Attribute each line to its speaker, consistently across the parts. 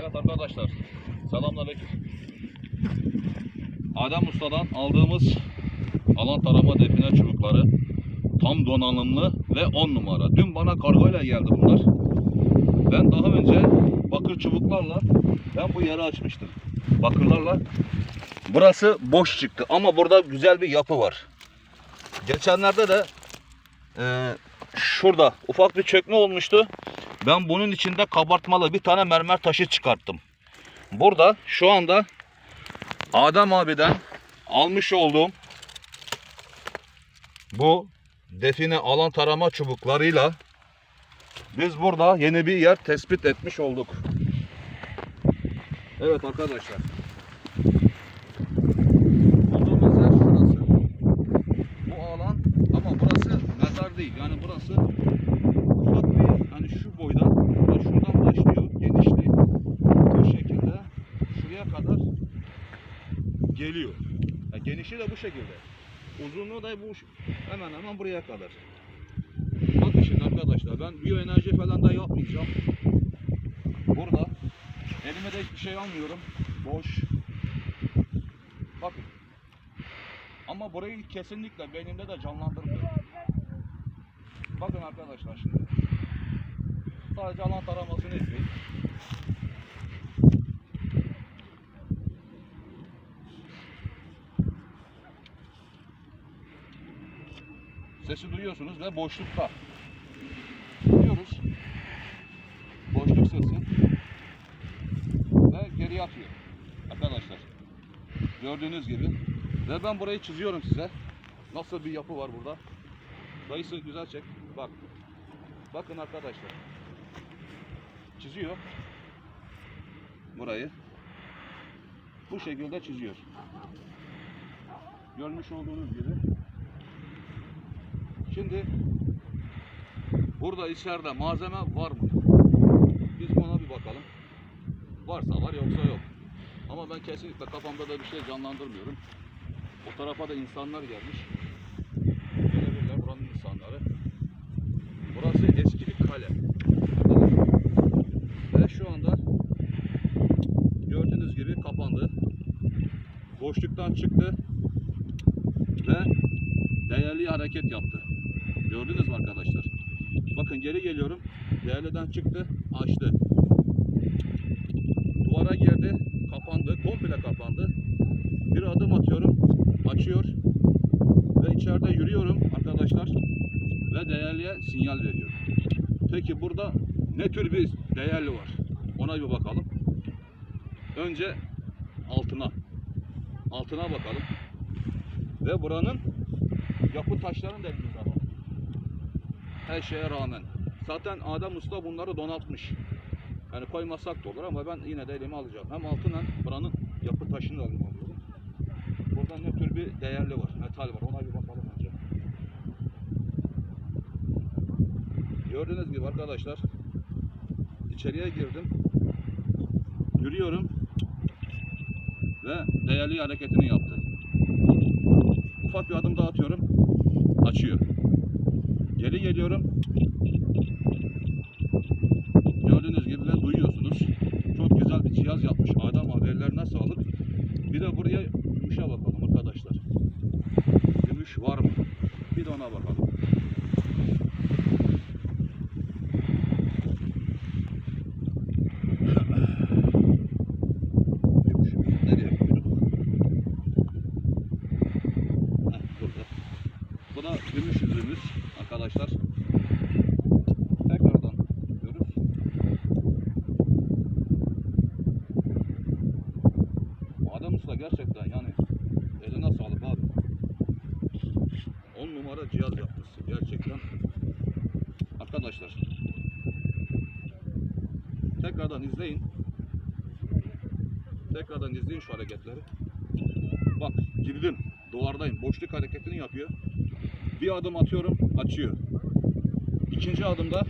Speaker 1: Evet arkadaşlar, selamünaleyküm. Adem Usta'dan aldığımız alan tarama define çubukları tam donanımlı ve 10 numara. Dün bana kargoyla geldi bunlar. Ben daha önce bakır çubuklarla ben bu yeri açmıştım. Bakırlarla. Burası boş çıktı ama burada güzel bir yapı var. Geçenlerde de e, şurada ufak bir çökme olmuştu. Ben bunun içinde kabartmalı bir tane mermer taşı çıkarttım. Burada şu anda Adem abiden almış olduğum bu define alan tarama çubuklarıyla biz burada yeni bir yer tespit etmiş olduk. Evet arkadaşlar. Olduğumuz yer şurası. Bu alan ama burası mezar değil. Yani burası ufak bir hani şu boyda ve şuradan başlıyor genişliği. Bu şekilde şuraya kadar geliyor. Ya genişliği de bu şekilde. Uzunluğu da bu hemen hemen buraya kadar. Bakın şimdi arkadaşlar ben biyoenerji falan da yapmayacağım. Burada elime de hiçbir şey almıyorum. Boş. Bakın. Ama burayı kesinlikle beynimde de canlandırmıyorum. Bakın arkadaşlar şimdi. Sadece alan taramasını izleyin. Sesi duyuyorsunuz ve boşlukta. Duyuyoruz. Boşluk sesi. Ve geri atıyor. Arkadaşlar. Gördüğünüz gibi. Ve ben burayı çiziyorum size. Nasıl bir yapı var burada. Dayısı güzel çek. Bak. Bakın arkadaşlar. Çiziyor. Burayı. Bu şekilde çiziyor. Görmüş olduğunuz gibi. Şimdi burada içeride malzeme var mı? Biz ona bir bakalım. Varsa var yoksa yok. Ama ben kesinlikle kafamda da bir şey canlandırmıyorum. O tarafa da insanlar gelmiş. Gelebilirler buranın insanları. Burası eski bir kale. Ve şu anda gördüğünüz gibi kapandı. Boşluktan çıktı ve değerli hareket yaptı. Gördünüz mü arkadaşlar? Bakın geri geliyorum. Değerliden çıktı, açtı. Duvara girdi, kapandı, komple kapandı. Bir adım atıyorum, açıyor. Ve içeride yürüyorum arkadaşlar. Ve değerliye sinyal veriyor. Peki burada ne tür bir değerli var? Ona bir bakalım. Önce altına. Altına bakalım. Ve buranın yapı taşlarını da elimize alalım. Her şeye rağmen. Zaten Adem Usta bunları donatmış. Yani koymasak da olur ama ben yine de elime alacağım. Hem altın hem buranın yapı taşını da elime alıyorum. Burada ne tür bir değerli var, metal var. Ona bir bakalım önce. Gördüğünüz gibi arkadaşlar içeriye girdim. Yürüyorum ve değerli hareketini yaptı. Ufak bir adım daha atıyorum. Açıyor. Geri geliyorum. Gördüğünüz gibi ve duyuyorsunuz. Çok güzel bir cihaz yapmış. Adam abi ellerine sağlık. Bir de buraya gümüşe bakalım arkadaşlar. Gümüş var mı? Bir de ona bakalım. Bu da gümüş yüzümüz arkadaşlar. Tekrardan görüyoruz. Adem Usta gerçekten yani eline sağlık abi. 10 numara cihaz yapmışsın gerçekten. Arkadaşlar tekrardan izleyin. Tekrardan izleyin şu hareketleri. Bak girdim. Duvardayım. Boşluk hareketini yapıyor. Bir adım atıyorum, açıyor. İkinci adımda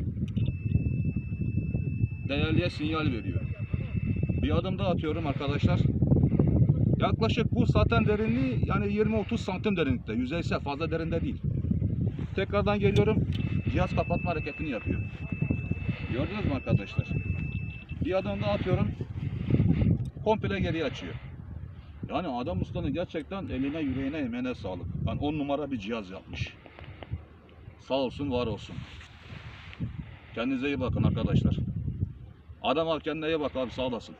Speaker 1: değerliye sinyal veriyor. Bir adım daha atıyorum arkadaşlar. Yaklaşık bu zaten derinliği yani 20-30 santim derinlikte. Yüzeysel fazla derinde değil. Tekrardan geliyorum. cihaz kapatma hareketini yapıyor. Gördünüz mü arkadaşlar? Bir adım daha atıyorum. Komple geri açıyor. Yani adam ustanın gerçekten eline yüreğine emeğine sağlık. Yani on numara bir cihaz yapmış. Sağ olsun var olsun. Kendinize iyi bakın arkadaşlar. Adam al kendine iyi bak abi sağ olasın.